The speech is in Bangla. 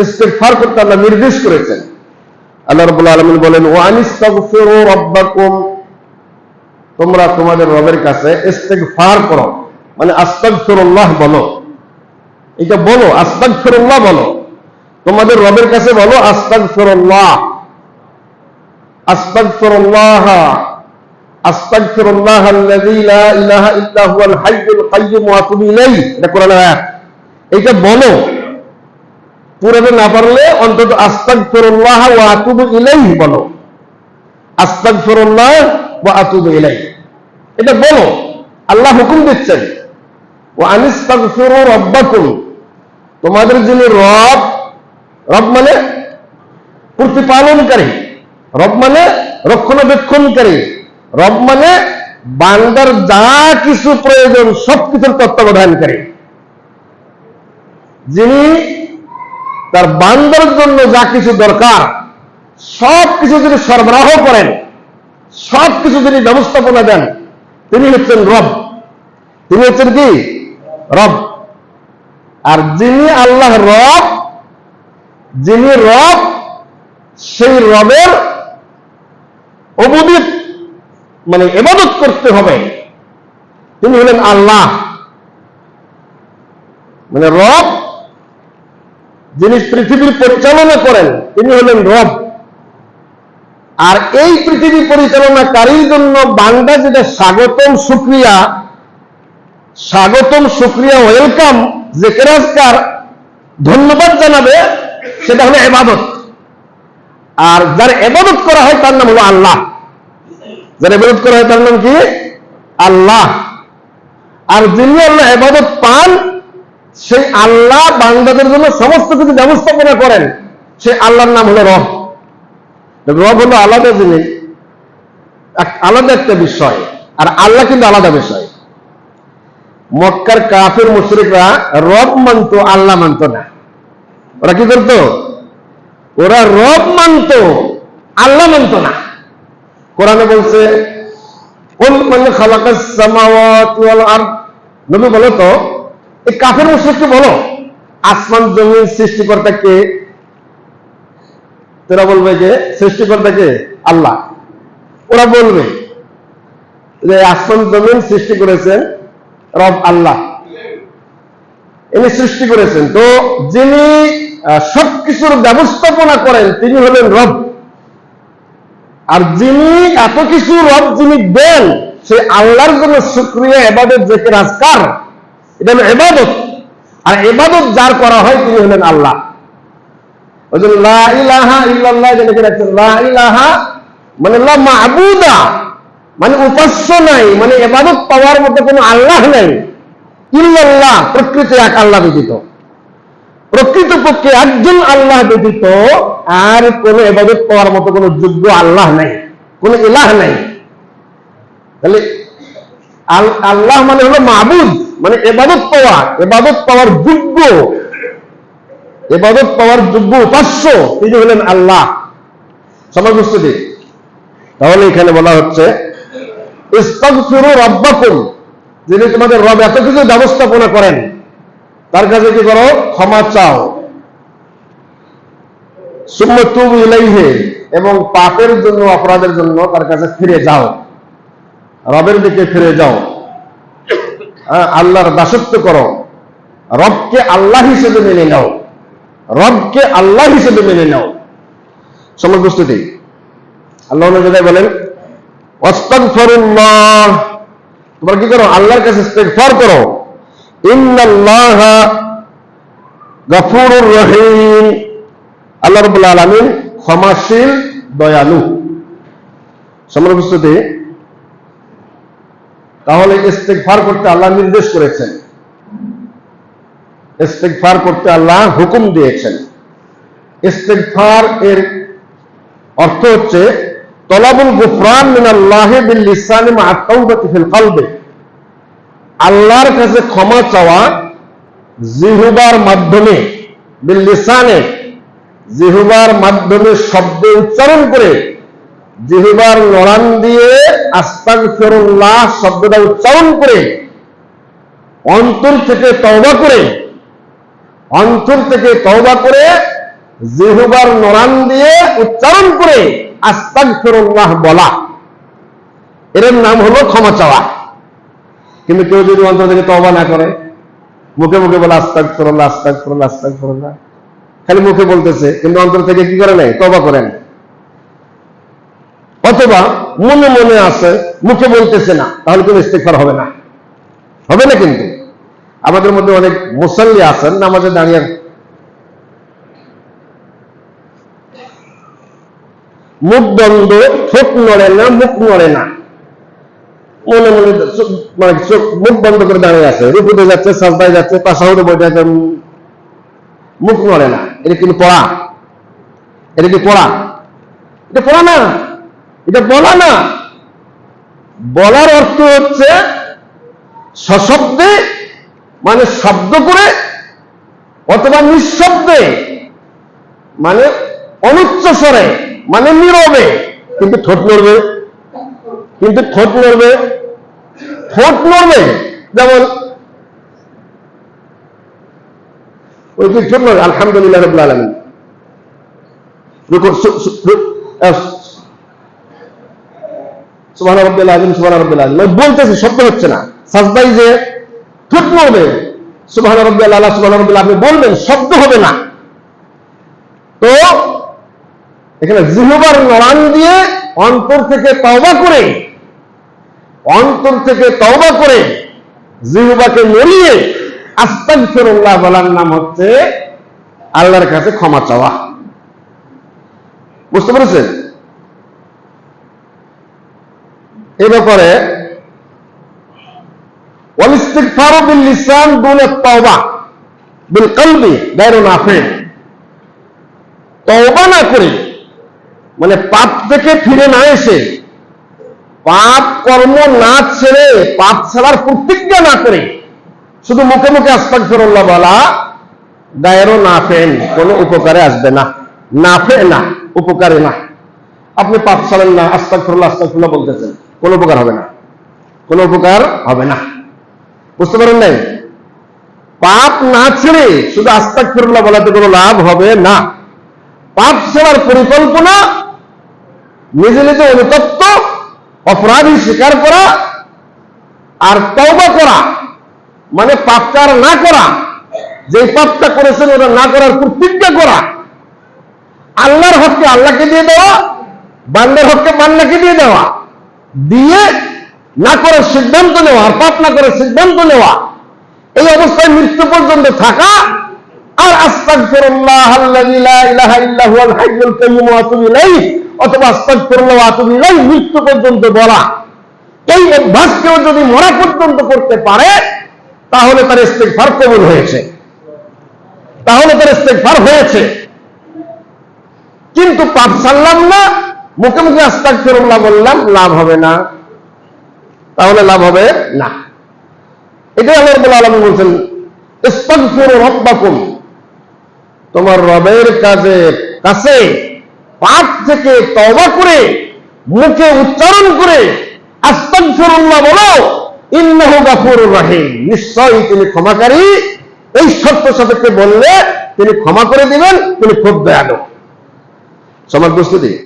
ইস্তেগফার করতে আল্লাহ নির্দেশ করেছেন। আল্লাহ রাব্বুল আলামিন বলেন ওয়ানিস্তাগফিরু রাব্বাকুম। তোমরা তোমাদের রবের কাছে ইস্তেগফার করো। মানে আস্তাগফিরুল্লাহ বলো। এটা বলো, আস্তাগফিরুল্লাহ বলো। তোমাদের রবের কাছে বলো, আস্তাগফিরুল্লাহ। আস্তাগফিরুল্লাহ। আস্তাগফিরুল্লাহ আল্লাযী লা ইলাহা ইল্লা হুয়াল হাইয়ুল কাইয়্যুম ওয়া আতুবু ইলাইহি। এটা কোরআনের আয়াত। এটা বলো। পুরোটা না পারলে অন্তত আস্তাগফিরুল্লাহ ওয়া আতুবু ইলাইহি বলো। আস্তাগফিরুল্লাহ ওয়া আতুবু ইলাইহি। এটা বলো, আল্লাহ হুকুম দিচ্ছেন। ও ওয়া আনিস্তাগফিরু রাব্বাকুম। তোমাদের যিনি রব রব মানে প্রতিপালনকারী, রব মানে রক্ষণাবেক্ষণকারী, রব মানে বান্দার যা কিছু প্রয়োজন সব কিছুর তত্ত্বাবধানকারী। যিনি তার বান্দার জন্য যা কিছু দরকার, সব কিছু যিনি সরবরাহ করেন, সব কিছু যিনি ব্যবস্থাপনা দেন। তিনি হচ্ছেন রব। তিনি হচ্ছেন কি? রব। আর যিনি আল্লাহ রব, যিনি রব, সেই রবের অবদিত মানে এবাদত করতে হবে। তিনি হলেন আল্লাহ। মানে রব যিনি পৃথিবীর পরিচালনা করেন, তিনি হলেন রব। আর এই পৃথিবী পরিচালনাকারীর জন্য বান্দা যেটা স্বাগতম সুক্রিয়া স্বাগতম সুক্রিয়া, ওয়েলকাম, যে কেরাজকার ধন্যবাদ জানাবে, সেটা হলো এবাদত। আর যার এবাদত করা হয়, তার নাম হলো আল্লাহ। যার এবাদত করা হয়, তার নাম কি? আল্লাহ। আর যিনি আল্লাহ এবাদত পান সেই আল্লাহ বান্দাদের জন্য সমস্ত কিছু ব্যবস্থাপনা করেন। সেই আল্লাহর নাম হলো রব। রব হলো আলাদা জিনিস আলাদা একটা বিষয়, আর আল্লাহ কিন্তু আলাদা বিষয়। মক্কার কাফের মুশরিকরা রব মানত, আল্লাহ মানত না। ওরা কি করতো? ওরা রব মানত, আল্লাহ মানত না। কোরআনে বলছে কোন মানে খালাকাস সামাওয়াতি ওয়াল আরদ। নবী বলো তো এই কাফের মুশরিককে বলো। আসমান জমিন সৃষ্টিকর্তা কে? তোরা বলবে যে, সৃষ্টিকর্তা কে? আল্লাহ। ওরা বলবে যে, আসমান জমিন সৃষ্টি করেছেন রব আল্লাহ। ইনি সৃষ্টি করেছেন। তো যিনি সবকিছুর ব্যবস্থাপনা করেন, তিনি হলেন রব। আর যিনি এত কিছু রব যিনি দেন সেই আল্লাহর জন্য শুক্রিয়া, এবাদত যে রাজকার এটা হলো এবাদত আর এবাদত যার করা হয় তিনি হলেন আল্লাহ। ওই যে মানে মাহবুদা মানে উপাস্য নাই মানে এবাদত পাওয়ার মধ্যে কোনো আল্লাহ নাই। ইল্লাল্লাহ, প্রকৃত এক আল্লাহ ব্যতীত। একজন আল্লাহ ব্যতীত আর কোন এবাদত পাওয়ার মতো কোনো যোগ্য আল্লাহ নাই, কোন ইলাহ নাই। তাহলে আল্লাহ মানে হলো মাহবুদ মানে এবাদত পাওয়া, এবাদত পাওয়ার যোগ্য। এবাদত পাওয়ার যোগ্য উপাস্য, তিনি হলেন আল্লাহ। সমাজ বুঝতে তাহলে এখানে বলা হচ্ছে যিনি তোমাদের রব এত কিছু ব্যবস্থাপনা করেন, তার কাছে কি করো, ক্ষমা চাও। সুম্মা তুবু ইলাইহি, এবং পাপের জন্য, অপরাধের জন্য তার কাছে ফিরে যাও। রবের দিকে ফিরে যাও। হ্যাঁ, আল্লাহর দাসত্ব করো। রবকে আল্লাহ হিসেবে মেনে নাও। রবকে আল্লাহ হিসেবে মেনে নাও। সময় প্রস্তুতি। আল্লাহ বলেন অস্তাগফিরুল্লাহ তোমরা কি করো? আল্লাহর কাছে ইস্তেগফার করো। ইন্নাল্লাহ গফুরুর রহিম। আল্লাহ রাব্বুল আলামিন ক্ষমাশীল দয়ালু। সমরপ্রস্তুতি তাহলে ইস্তেগফার করতে আল্লাহ নির্দেশ করেছেন। ইস্তেগফার করতে আল্লাহ হুকুম দিয়েছেন। ইস্তেগফার এর অর্থ হচ্ছে, তলাবুল গুফরান মিনাল্লাহ বিল লিসানি মা তাওবাতি ফিল কলবে। আল্লাহর কাছে ক্ষমা চাওয়া জিহুবার মাধ্যমে, বিল লিসানে জিহুবার মাধ্যমে শব্দ উচ্চারণ করে জিহুবার নড়ান দিয়ে আস্তাগফিরুল্লাহ শব্দটা উচ্চারণ করে, অন্তর থেকে তওবা করে, অন্তর থেকে তওবা করে জিহুবার নরান দিয়ে উচ্চারণ করে আস্তাগফিরুল্লাহ বলা। এর নাম হলো ক্ষমা চাওয়া। কিন্তু কেউ যদি অন্তর থেকে তওবা না করে, মুখে মুখে বলে আস্তাগফিরুল্লাহ আস্তাগফিরুল্লাহ আস্তাগফিরুল্লাহ, খালি মুখে বলতেছে, কিন্তু অন্তর থেকে কি করে নাই তবা করেন অথবা মনে মনে আছে, মুখে বলতেছে না, তাহলে কোনো ইস্তেকফার হবে না। হবে না কিন্তু। আমাদের মধ্যে অনেক মুসল্লি আছেন, নামাজে দাঁড়িয়ে মুখ বন্ধ, ঠোঁট নড়ে না, মুখ নড়ে না। মনে মনে চোখ- মানে চোখ, মুখ বন্ধ করে দাঁড়িয়ে আছে। রুকুতে যাচ্ছে, সাজদায় যাচ্ছে বসে আছে, মুখ নড়ে না। এটা কিন্তু পড়া? এটা কি পড়া? এটা পড়া না। এটা বলা না। বলার অর্থ হচ্ছে সশব্দে মানে শব্দ করে অথবা নিঃশব্দে মানে অনুচ্চ স্বরে মানে নীরবে। কিন্তু ঠোঁট নড়বে। কিন্তু ঠোঁট নড়বে। ঠোঁট নড়বে। যেমন, ওই কি ঠোঁট নড়বে, আলহামদুলিল্লাহ রবিল আলমিন। সুবহান রব্বিল আযীম মানে বলতেছে শব্দ হচ্ছে না। সাজদাই যে ঠোঁট নড়বে সুবহান রব্বিল আলা, সুবহান রব্বিল আপনি বলবেন শব্দ হবে না। তো এখানে জিহবার নড়ান দিয়ে অন্তর থেকে তওবা করে, অন্তর থেকে তওবা করে জিহবাকে নড়িয়ে আস্তাগফিরুল্লাহ বলার নাম হচ্ছে আল্লাহর কাছে ক্ষমা চাওয়া। বুঝতে পেরেছেন? এ ব্যাপারে না করে মানে পাপ থেকে ফিরে না এসে, পাপ কর্ম না ছেড়ে, পাপ ছাড়ার প্রতিজ্ঞা না করে, শুধু মুখে মুখে আস্তাক ফেরল্লা বলা দায়েরও না ফেন কোনো উপকারে আসবে না। না ফে না, উপকারে না। আপনি পাপ ছাড়েন না আস্তাক ফেরল্লা আস্তাক ফেরল্লা বলতেছেন। কোনো উপকার হবে না। কোনো উপকার হবে না। বুঝতে পারেন নাই? পাপ না ছেড়ে শুধু আস্তাক আস্তাগফিরুল্লাহ বলাতে কোনো লাভ হবে না। পাপ ছাড়ার পরিকল্পনা নিজে নিজে অনুতপ্ত, অপরাধী স্বীকার করা আর তওবা করা মানে পাপটা না করা যে পাপটা করেছেন ওটা না করার প্রতিজ্ঞা করা, আল্লাহর হককে আল্লাহকে দিয়ে দেওয়া, বান্দার হককে বান্দাকে দিয়ে দেওয়া দিয়ে না করার সিদ্ধান্ত নেওয়া আর পাপ না করার সিদ্ধান্ত নেওয়া, এই অবস্থায় মৃত্যু পর্যন্ত থাকা, আর আস্তাগফিরুল্লাহ অথবা মৃত্যু পর্যন্ত বলা। এই অভ্যাস কেউ যদি মরা পর্যন্ত করতে পারে, তাহলে তার ইস্তেগফার কবুল হয়েছে। তাহলে তার ইস্তেগফার হয়েছে। কিন্তু পাপ ছাড়লাম না মুখে মুখে আস্তাগফিরুল্লাহ বললাম, লাভ হবে না। তাহলে লাভ হবে না। এটাই আল্লাহ রাব্বুল আলামিন বলছেন রাব্বাকুম। তোমার রবের কাজে কাছে, পাপ থেকে তওবা করে, মুখে উচ্চারণ করে, আস্তাগফিরুল্লাহ বলো, ইন্নাহু গাফুরুর রহিম। নিশ্চয়ই তিনি ক্ষমাকারী। এই শর্ত সাপেক্ষে বললে তিনি ক্ষমা করে দিবেন, তিনি খুব দয়ালু। সমাজ প্রস্তুতি